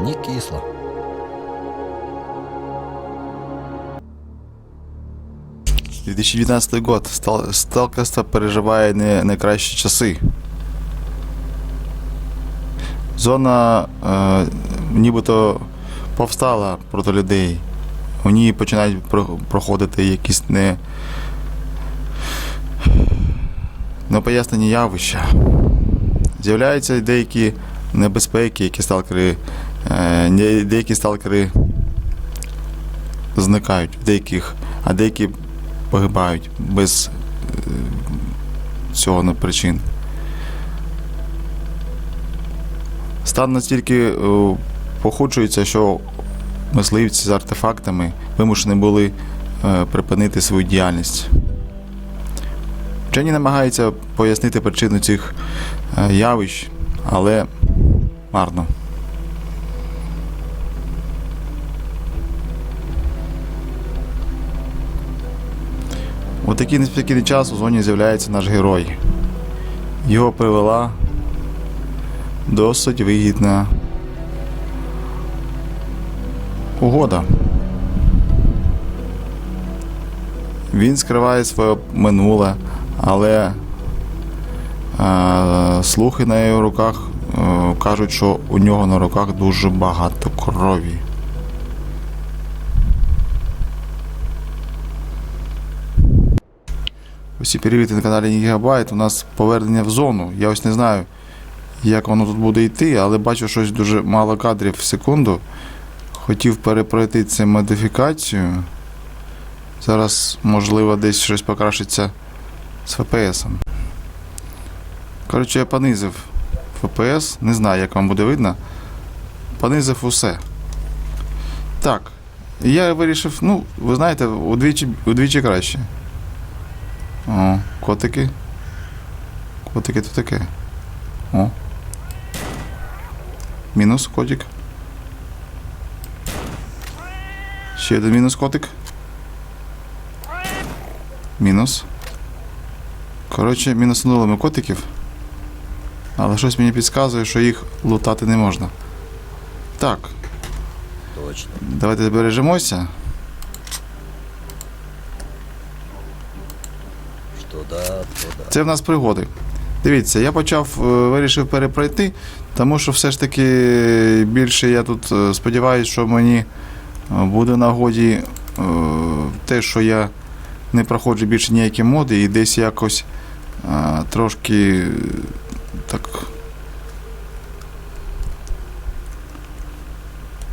не кисло. — 2019 год. Стал- Сталкерство переживає не найкращі часи. Зона е, нібито повстала проти людей. У ній починають про- проходити якісь не. непояснені явища. З'являються деякі небезпеки, які сталкери. Е, деякі сталкери зникають, деяких, а деякі погибають без е, цього причин. Стан настільки е, похудшується, що мисливці з артефактами вимушені були припинити свою діяльність. Вчені намагаються пояснити причину цих явищ, але марно. У такий неспокійний час у зоні з'являється наш герой. Його привела досить вигідна угода. Він скриває своє минуле, але е, слухи на його руках е, кажуть, що у нього на руках дуже багато крові. Усі перевірки на каналі Гігабайт. У нас повернення в зону. Я ось не знаю, як воно тут буде йти, але бачу щось дуже мало кадрів в секунду. Хотів перепройти цю модифікацію. Зараз, можливо, десь щось покращиться з FPS. Коротше, я понизив FPS. Не знаю, як вам буде видно. Понизив усе. Так. Я вирішив, ну, ви знаєте, удвічі, удвічі краще. О, котики. Котики то таке. О. Мінус котик. Ще один мінус котик. Мінус. Коротше, мінуснули ми котиків. Але щось мені підказує, що їх лутати не можна. Так, Точно. давайте збережемося. Что да, то да. Це в нас пригоди. Дивіться, я почав, е, вирішив перепройти, тому що все ж таки більше я тут е, сподіваюся, що мені е, буде нагоді те, що я не проходжу більше ніякі моди і десь якось трошки так.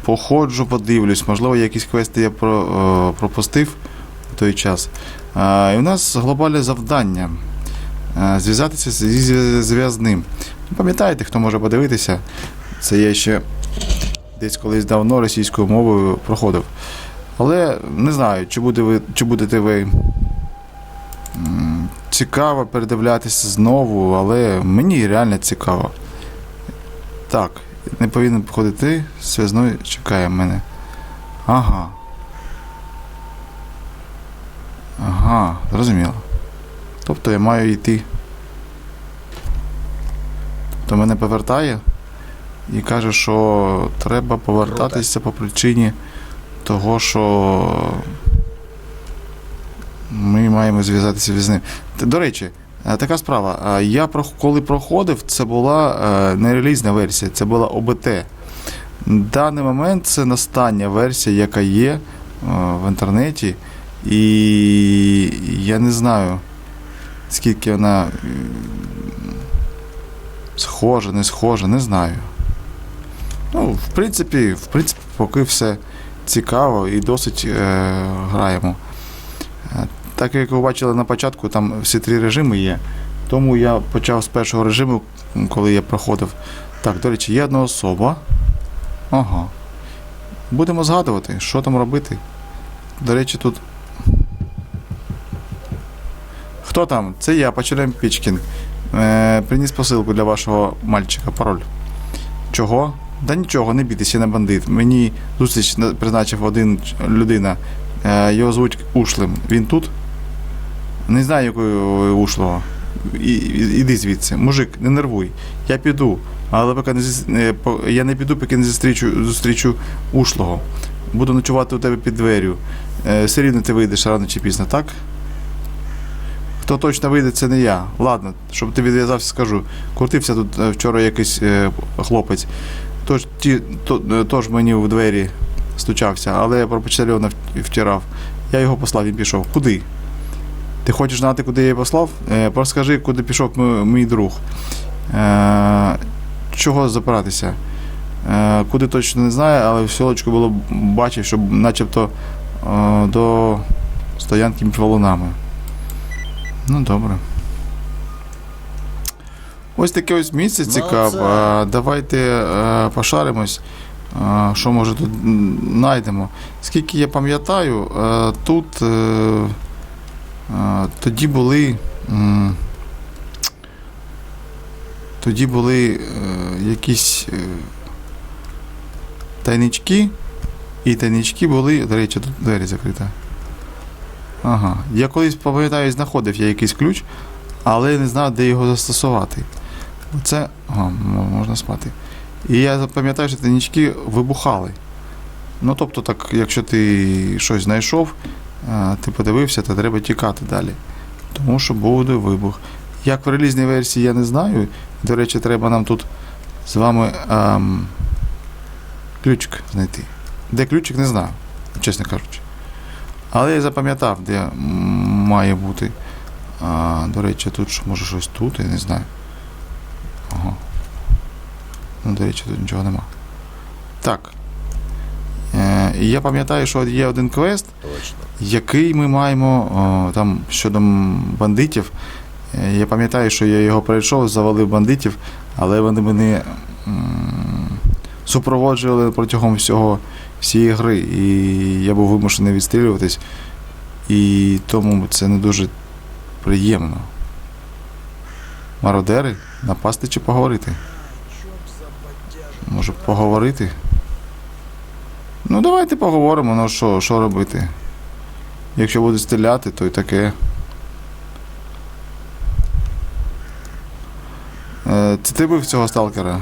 Походжу, подивлюсь, можливо, якісь квести я про, пропустив в той час. І у нас глобальне завдання е, зв'язатися зі зв'язним. Пам'ятаєте, хто може подивитися? Це я ще десь колись давно російською мовою проходив. Але не знаю, чи, буде ви, чи будете ви цікаво передивлятися знову, але мені реально цікаво. Так, не повинен походити, зв'язной чекає мене. Ага. Ага, зрозуміло. Тобто я маю йти. Тобто мене повертає і каже, що треба повертатися по причині того, що ми маємо зв'язатися з ним. До речі, е, така справа. е, Я коли проходив, це була е, не релізна версія, це була ОБТ. На даний момент це остання версія, яка є в інтернеті. І я не знаю, скільки вона е, схожа, не схожа, не знаю. Ну, в принципі, в принципі, поки все цікаво і досить е, граємо. Е, Так як ви бачили на початку, там всі три режими є. Тому я почав з першого режиму, коли я проходив. Так, до речі, є одна особа. Ага. Будемо згадувати, що там робити. До речі, тут. Хто там? Це я, Почерем Пічкін. Е, приніс посилку для вашого мальчика. Пароль. Чого? Да нічого, не бійтеся, не бандит. Мені зустріч призначив один людина. Е, його звуть Ушлим. Він тут? Не знаю, якої ушлого. І, іди звідси. Мужик, не нервуй. Я піду. Але поки не зіс- я не піду, поки не зустрічу, зустрічу ушлого. Буду ночувати у тебе під дверю. Е, все рівно ти вийдеш рано чи пізно, так? Хто точно вийде, це не я. Ладно, щоб ти відв'язався, скажу. Крутився тут е, вчора якийсь е, хлопець. Тож, ті, то, е, тож мені в двері стучався, але я про почтальона втирав. Я його послав, він пішов. Куди? Ти хочеш знати, куди я його послав? Е, просто скажи, куди пішов мій друг. Е, чого запиратися? Е, куди точно не знаю, але в селочку було бачив, що начебто е, до стоянки між валунами. Ну, добре. Ось таке ось місце цікаве. Е, Давайте е, пошаримось. Е, Що може тут знайдемо? Скільки я пам'ятаю, е, тут тоді були. Тоді були якісь тайнички, і тайнички були. До речі, тут двері закриті. Ага. Я колись пам'ятаю, знаходив я якийсь ключ, але не знав, де його застосувати. Оце. Ага, можна спати. І я запам'ятаю, що тайнички вибухали. Ну, тобто, так, якщо ти щось знайшов, ти подивився, то треба тікати далі. Тому що буде вибух. Як в релізній версії я не знаю. До речі, треба нам тут з вами ем, ключик знайти. Де ключик, не знаю, чесно кажучи. Але я запам'ятав, де має бути. А, до речі, тут може щось тут, я не знаю. Ага. Ну, до речі, тут нічого нема. Так. Е, я пам'ятаю, що є один квест, Точно. який ми маємо о, там щодо бандитів. Е, Я пам'ятаю, що я його пройшов, завалив бандитів, але вони мене м, супроводжували протягом всього всієї гри. І я був вимушений відстрілюватись. І тому це не дуже приємно. Мародери, напасти чи поговорити? Може поговорити? Ну, давайте поговоримо, ну що, що робити? Якщо будуть стріляти, то й таке. Е, Це ти бив цього сталкера?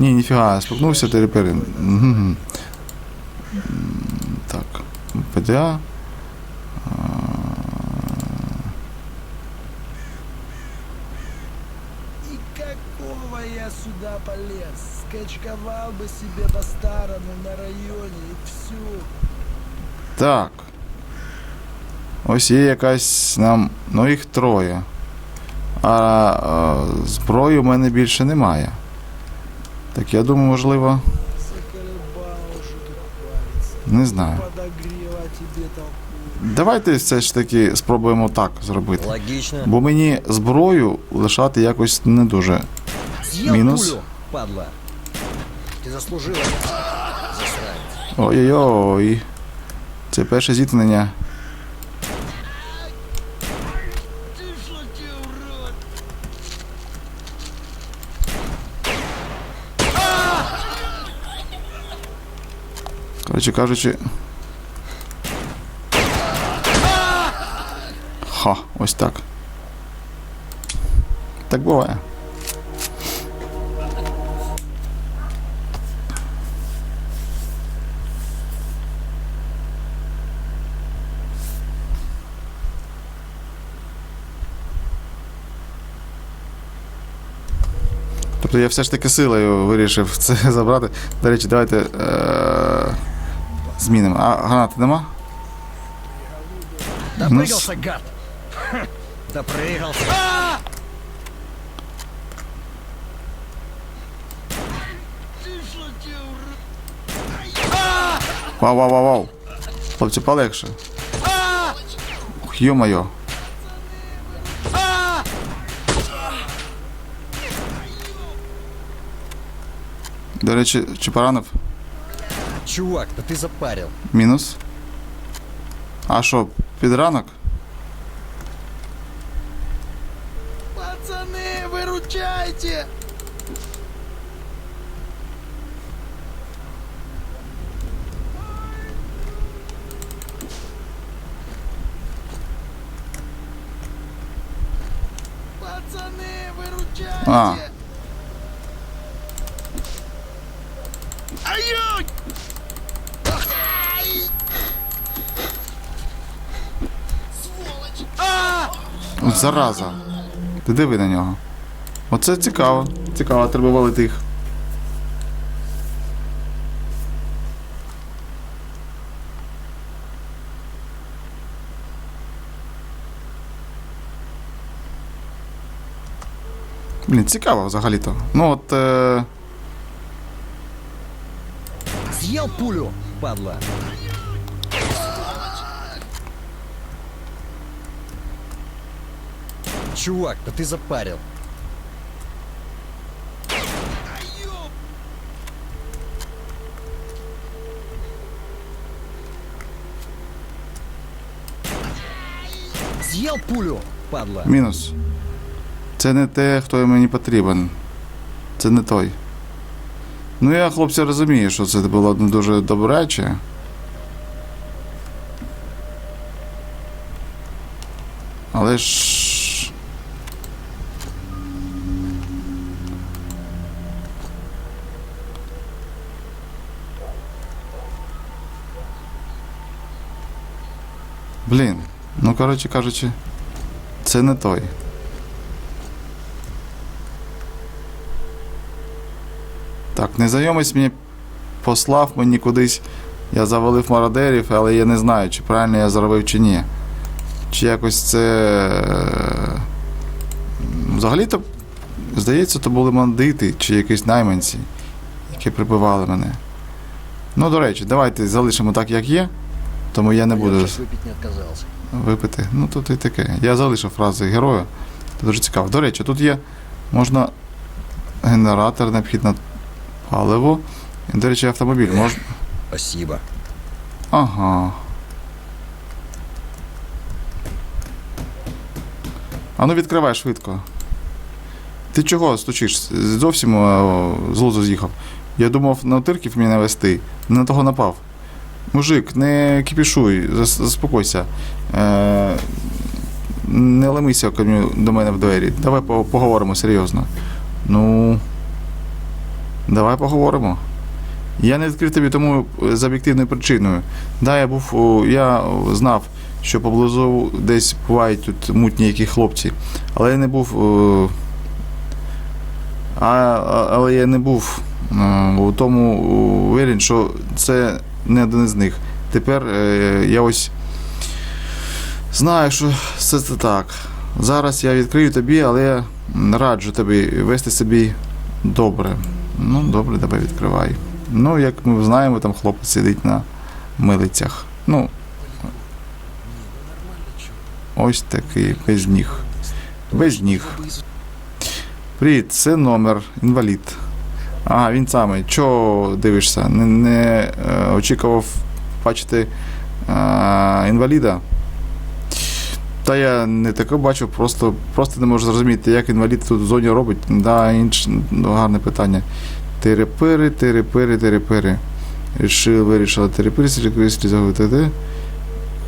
Ні, ніфіга, я спокнувся. Угу. Так. ПДА. Какого я сюда полез? Скачковал бы себе по-старому на районе и все. Так. Ось є якась нам. Ну їх троє. А, а зброї у мене більше немає. Так я думаю, можливо, не знаю. Давайте все ж таки спробуємо так зробити. Логично. Бо мені зброю лишати якось не дуже. Падла. Ты заслужила. Ой-ой-ой. Це перше зіткнення. Коротше кажучи. Ха, ось так. Так буває. Тобто я все ж таки силою вирішив це забрати. До речі, давайте е- змінимо. А гранати нема? Допрыгался, гад. Ха, Допрыгался. Ты что, ты урод? Вау, вау, вау, вау. Хлопці, полегше. Ух, Йо-моє. До речі, чи поранив? Чувак, да ты запарил. Минус. А что, пидранок? Пацаны, выручайте! Пацаны, выручайте! А. Зараза. Ти диви на нього. Оце цікаво. Цікаво, треба валити їх. Блін, цікаво взагалі-то. Ну от. Е... Съел пулю, падла. Чувак, да ты запарил. Съел пулю, падла. Мінус. Це не те, хто мені потрібен. Це не той. Ну, я, хлопці, розумію, що це було не дуже добряче. Але ж. Блін, ну коротше кажучи, це не той. Так, незнайомець мені послав мені кудись. Я завалив мародерів, але я не знаю, чи правильно я зробив чи ні. Чи якось це. е, Взагалі-то, здається, то були бандити чи якісь найманці, які прибивали мене. Ну, до речі, давайте залишимо так, як є. Тому я не буду випити. Ну тут і таке. Я залишив фрази героя. Це дуже цікаво. До речі, тут є можна генератор, необхідне паливо. І, до речі, автомобіль можна. Спасибо. Ага. А ну відкривай швидко. Ти чого стучиш? Зовсім е, з лузу з'їхав. Я думав на тирків мене вести, не на того напав. Мужик, не кипішуй, заспокойся. Е, не ломися коню до мене в двері. Давай поговоримо серйозно. Ну. Давай поговоримо. Я не відкрив тобі тому е, з об'єктивною причиною. Да, я був, я знав, що поблизу десь бувають тут мутні які хлопці, але я не був. А- але я не був е, у тому уверен, що це не один із них. Тепер е, я ось знаю, що все це так. Зараз я відкрию тобі, але раджу тобі вести собі добре. Ну, добре, давай відкривай. Ну, як ми знаємо, там хлопець сидить на милицях. Ну, ось такий, без ніг. Без ніг. Привіт, це номер, інвалід. А, він самий. Чого дивишся? Не, не е, очікував бачити е, інваліда? Та я не таке бачу, просто, просто не можу зрозуміти, як інвалід тут в зоні робить. Да, інш, ну, гарне питання. Терепири, терепири, терепири. Рішили, вирішили терепири, терепири, заготити.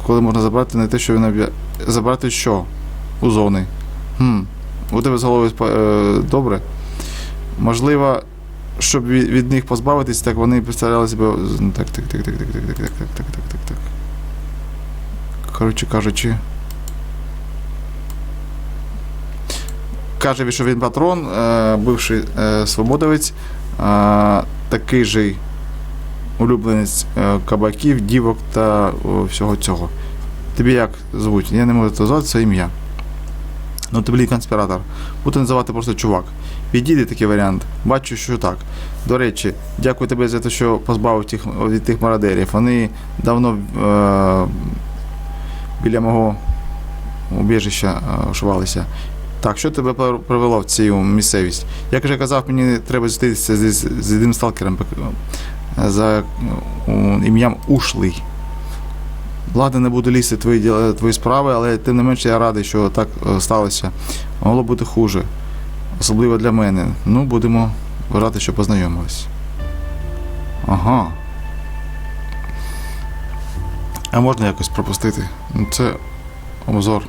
Коли можна забрати не те, що він об'я... Забрати що? У зони. Хм. У тебе з голови спа- е, добре. Можливо, щоб від, них позбавитись, так вони представляли ну, Так, так, так, так, так, так, так, так, так, так, так, так. Коротше кажучи. Каже, що він патрон, е, бивший е, свободовець, е, такий же улюбленець е, кабаків, дівок та всього цього. Тобі як звуть? Я не можу це звати це ім'я. Ну, ти блін конспіратор. Буду називати просто чувак. Підійде такий варіант. Бачу, що так. До речі, дякую тобі за те, що позбавив тих, від тих мародерів. Вони давно е, біля мого убіжища е. Так, що тебе привело в цю місцевість? Як вже казав, мені треба зустрітися з, з, з одним сталкером за е, ім'ям Ушлий. Ладно, не буде лізти твої, твої справи, але тим не менше я радий, що так е, сталося. Могло бути хуже. Особливо для мене. Ну, будемо вважати, що познайомились. Ага. А можна якось пропустити? Ну, Це обзор.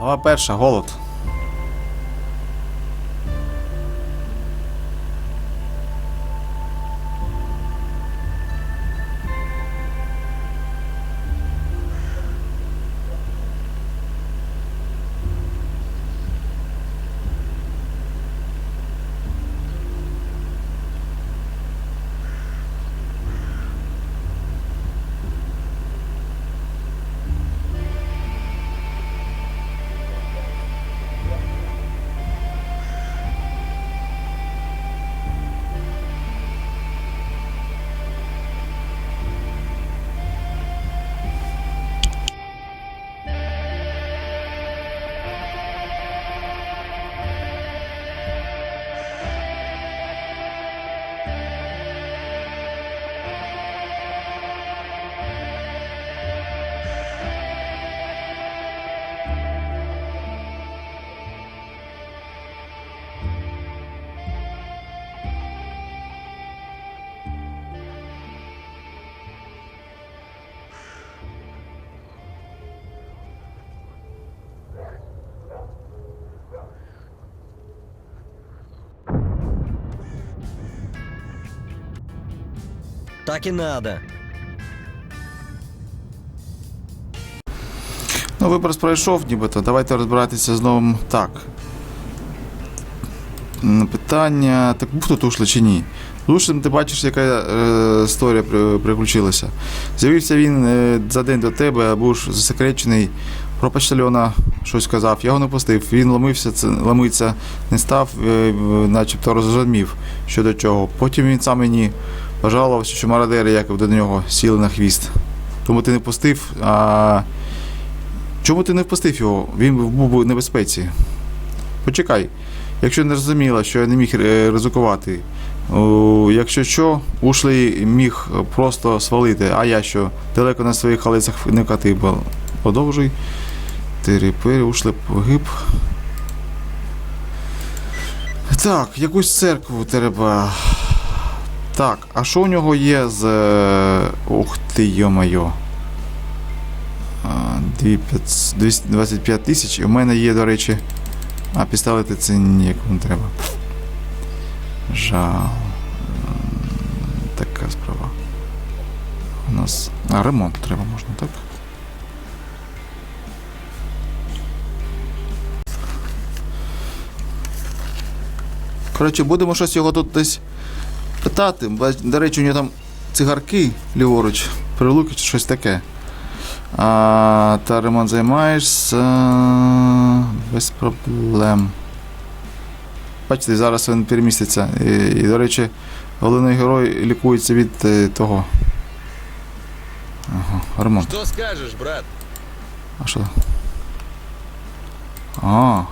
Глава перша, голод. Так и надо. Ну, вибор пройшов, нібито. Давайте розбиратися з новим так. Питання. Так був тут ушли чи ні? Лушин, ти бачиш, яка е, історія приключилася. З'явився він е, за день до тебе, був засекречений. Про почтальона щось казав, я його не пустив. Він ломився, це, ламиться не став, е, начебто розумів щодо чого. Потім він сам мені пожалувався, що мародери якось до нього сіли на хвіст. Тому ти не пустив, а Чому ти не впустив його? Він був би в небезпеці. Почекай. Якщо не зрозуміло, що я не міг е, ризикувати. Якщо що, ушлий міг просто свалити, а я що, далеко на своїх халицях не катив. Продовжуй. Тирипири, ушлий погиб. Так, якусь церкву треба. Так, а що у нього є з. е, Ух ти, йо-майо. А, 2500 225 тисяч. І в мене є, до речі. А пістолети це нікому не треба. Жал. Така справа. У нас. А, ремонт треба можна, так? Коротше, будемо щось його тут десь питати. До речі, у нього там цигарки ліворуч, прилуки чи щось таке. А, та ремонт займаєшся без проблем. Бачите, зараз він переміститься. І, і до речі, головний герой лікується від е, того. Ага, ремонт. Что скажешь, брат? А що? А.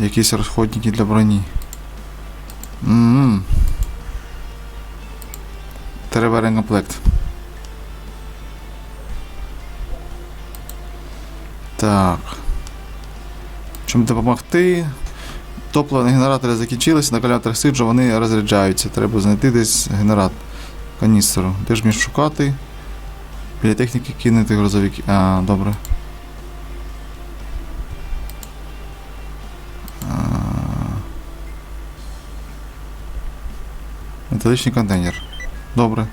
Якісь розходники для броні. Ммм. Треба ремкомплект. Так. Чим допомогти? Топливні генератори закінчилися, на акумуляторах сиджу, вони розряджаються. Треба знайти десь генератор каністру. Де ж між шукати? Біля техніки кинути грузовики. А, добре. Металічний контейнер. Добре.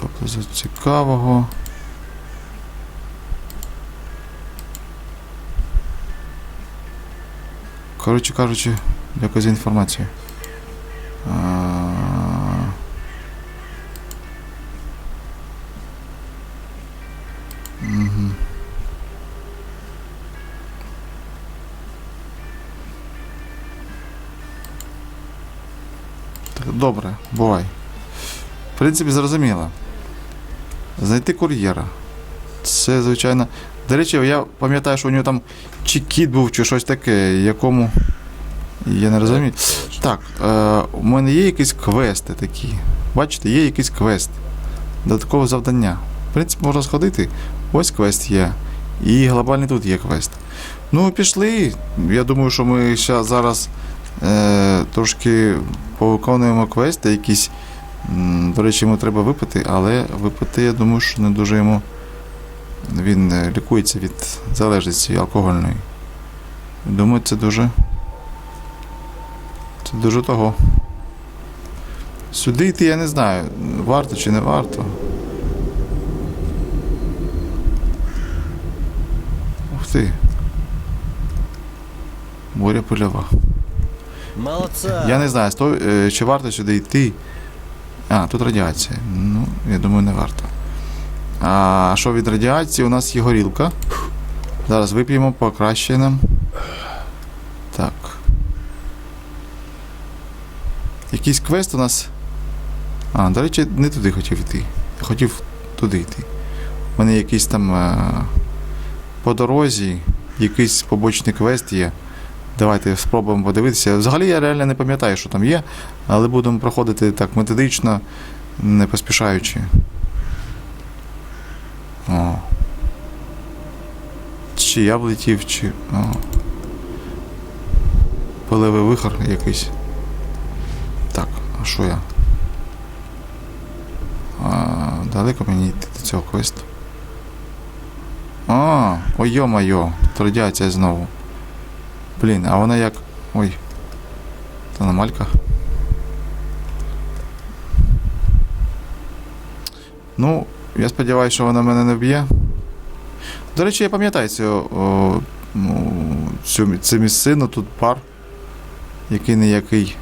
Поблизу цікавого. Коротше кажучи, дякую за бувай. В принципі, зрозуміло. Знайти кур'єра. Це, звичайно. До речі, я пам'ятаю, що у нього там чи кіт був, чи щось таке, якому. Я не розумію. Так, е, у мене є якісь квести такі. Бачите, є якийсь квест. Додаткове завдання. В принципі, можна сходити. Ось квест є. І глобальний тут є квест. Ну, пішли. Я думаю, що ми зараз е, трошки повиконуємо квести якісь. До речі, йому треба випити, але випити, я думаю, що не дуже йому Він е, лікується від залежності алкогольної. Думаю, це дуже. Це дуже того. Сюди йти я не знаю, варто чи не варто. Ух ти. Море польова. Молодца. Я не знаю, сто, е, чи варто сюди йти. А, тут радіація. Ну, я думаю, не варто. А що від радіації? У нас є горілка. Зараз вип'ємо, покраще нам. Так. Якийсь квест у нас. А, до речі, не туди хотів йти. Я хотів туди йти. У мене якийсь там е, по дорозі, якийсь побочний квест є. Давайте спробуємо подивитися. Взагалі я реально не пам'ятаю, що там є, але будемо проходити так методично, не поспішаючи. О. Чи я влетів, чи. О. Пилевий вихор якийсь. Так, а що я? А, далеко мені йти до цього квесту. А, ой йо-майо, тут радіація знову. Блін, а вона як. Ой. Та аномалька. Ну, я сподіваюся, що вона мене не вб'є. До речі, я пам'ятаю цю, о, ну, цю, цю місцину, тут пар. Який не який.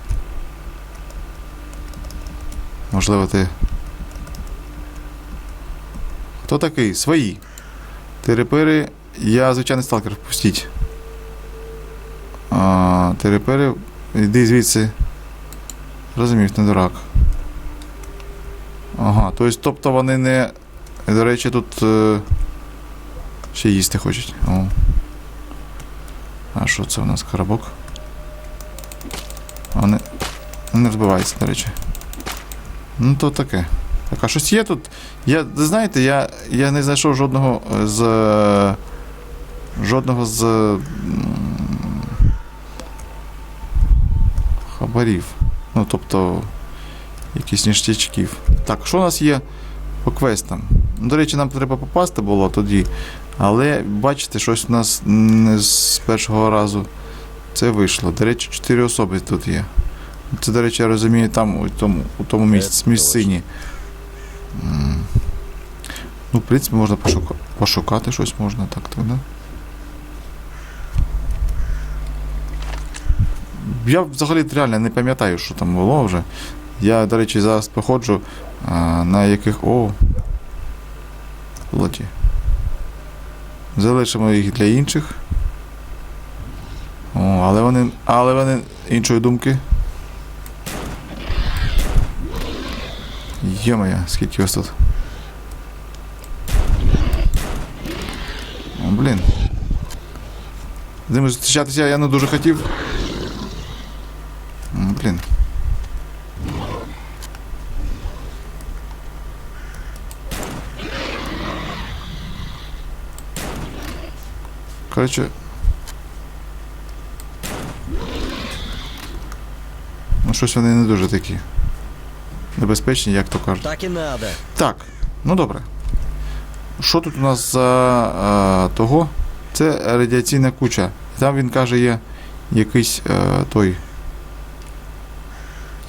Можливо, ти. Хто такий? Свої. Терепири, я звичайний сталкер, впустіть. А, терепери, йди звідси. Розумів, не дурак. Ага, тобто, тобто вони не. До речі, тут. Е... Ще їсти хочуть. О. А що це у нас коробок? Вони. Не розбивається, до речі. Ну, то таке. Так, а щось є тут. Я, знаєте, я, я не знайшов жодного з. е, Жодного з. М, Ну, тобто. Якісь ніштячків. Так, що у нас є по квестам? Ну, До речі, нам треба попасти було тоді. Але бачите, щось у нас не з першого разу це вийшло. До речі, чотири особи тут є. Це, до речі, я розумію, там у тому, у тому місць, місцині. Ну, в принципі, можна пошука... пошукати щось можна так, так, да? Я взагалі реально не пам'ятаю, що там було вже. Я, до речі, зараз походжу а, на яких. О! Лоті. Залишимо їх для інших. О, але вони. Але вони іншої думки. Йо-моє, скільки вас тут? О, блін. З зустрічатися я не дуже хотів. М, Блін. Коротше. Ну, щось вони не дуже такі. Небезпечні, як то кажуть. Так и надо. Так, ну добре. Що тут у нас за е, того? Це радіаційна куча. Там він каже, є якийсь е, той.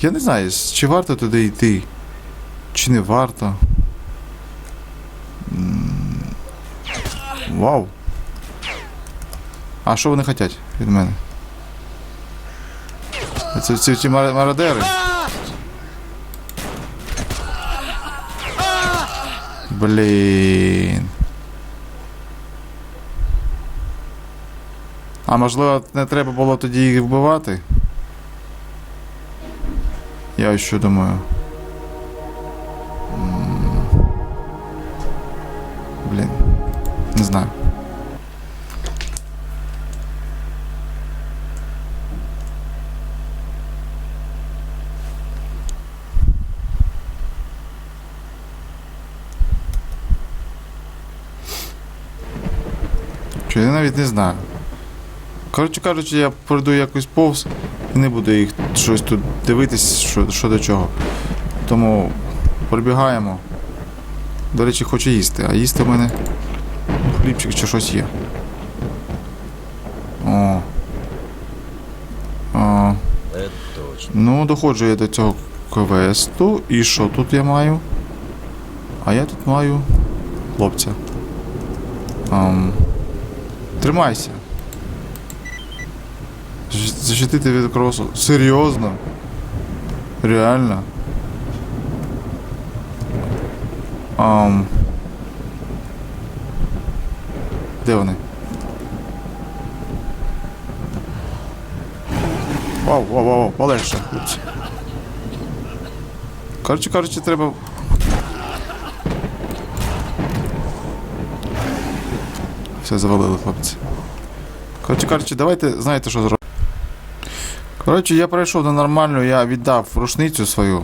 Я не знаю, чи варто туди йти, чи не варто. Вау. А що вони хочуть від мене? Це ці, ці мародери. Блін. А можливо, не треба було тоді їх вбивати? Я що думаю. Навіть не знаю. Коротше кажучи, я пройду якось повз і не буду їх щось тут дивитись, що, що до чого. Тому пробігаємо. До речі, хочу їсти, а їсти в мене хлібчик чи щось є. О. О. Ну, доходжу я до цього квесту. І що тут я маю? А я тут маю хлопця. Ам. Тримайся. Защитити від кровосу. Серйозно? Реально? Ам. Де вони? Вау, вау, вау, вау, полегше. Коротше, коротше, треба. Все, завалили, хлопці. Коротше, коротше, давайте, знаєте, що зробимо. Коротше, я перейшов на нормальну, я віддав рушницю свою.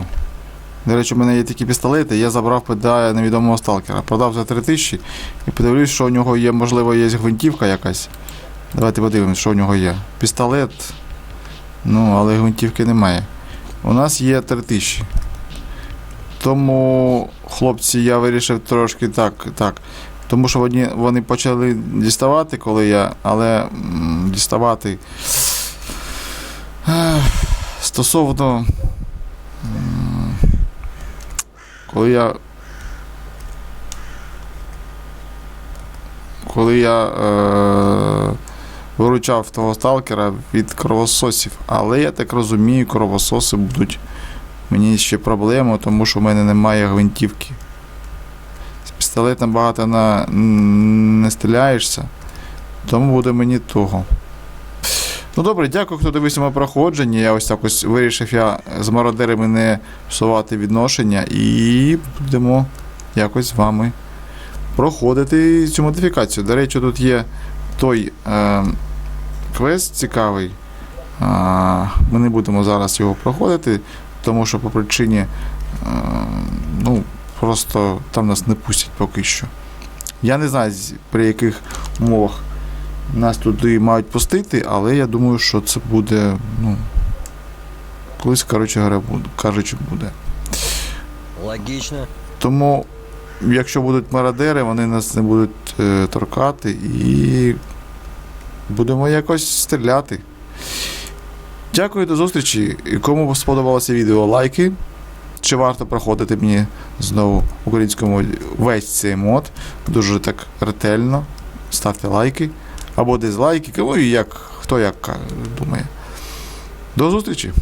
До речі, у мене є такі пістолети, я забрав ПДА невідомого сталкера. Продав за 3000 і подивлюсь, що у нього є, можливо, є гвинтівка якась. Давайте подивимось, що у нього є. Пістолет. Ну, але гвинтівки немає. У нас є 3000. Тому, хлопці, я вирішив трошки так. так. Тому що вони, вони почали діставати, коли я. Але діставати. Стосовно. Коли я. Коли я. Е, виручав того сталкера від кровососів. Але я так розумію, кровососи будуть мені ще проблемою, тому що в мене немає гвинтівки. Пістолетом багато на... не стріляєшся, тому буде мені того. Ну добре, дякую, хто дивився моє проходження. Я ось так вирішив я з мародерами не псувати відношення і будемо якось з вами проходити цю модифікацію. До речі, тут є той е, квест цікавий. А, ми не будемо зараз його проходити, тому що по причині е, ну, просто там нас не пустять поки що. Я не знаю, при яких умовах нас туди мають пустити, але я думаю, що це буде. Ну, колись, коротше кажучи, буде. Логично. Тому, якщо будуть мародери, вони нас не будуть е, торкати і будемо якось стріляти. Дякую до зустрічі. Кому сподобалося відео, лайки. Чи варто проходити мені знову українському весь цей мод? Дуже так ретельно. Ставте лайки або дизлайки, кому і як, хто як думає. До зустрічі!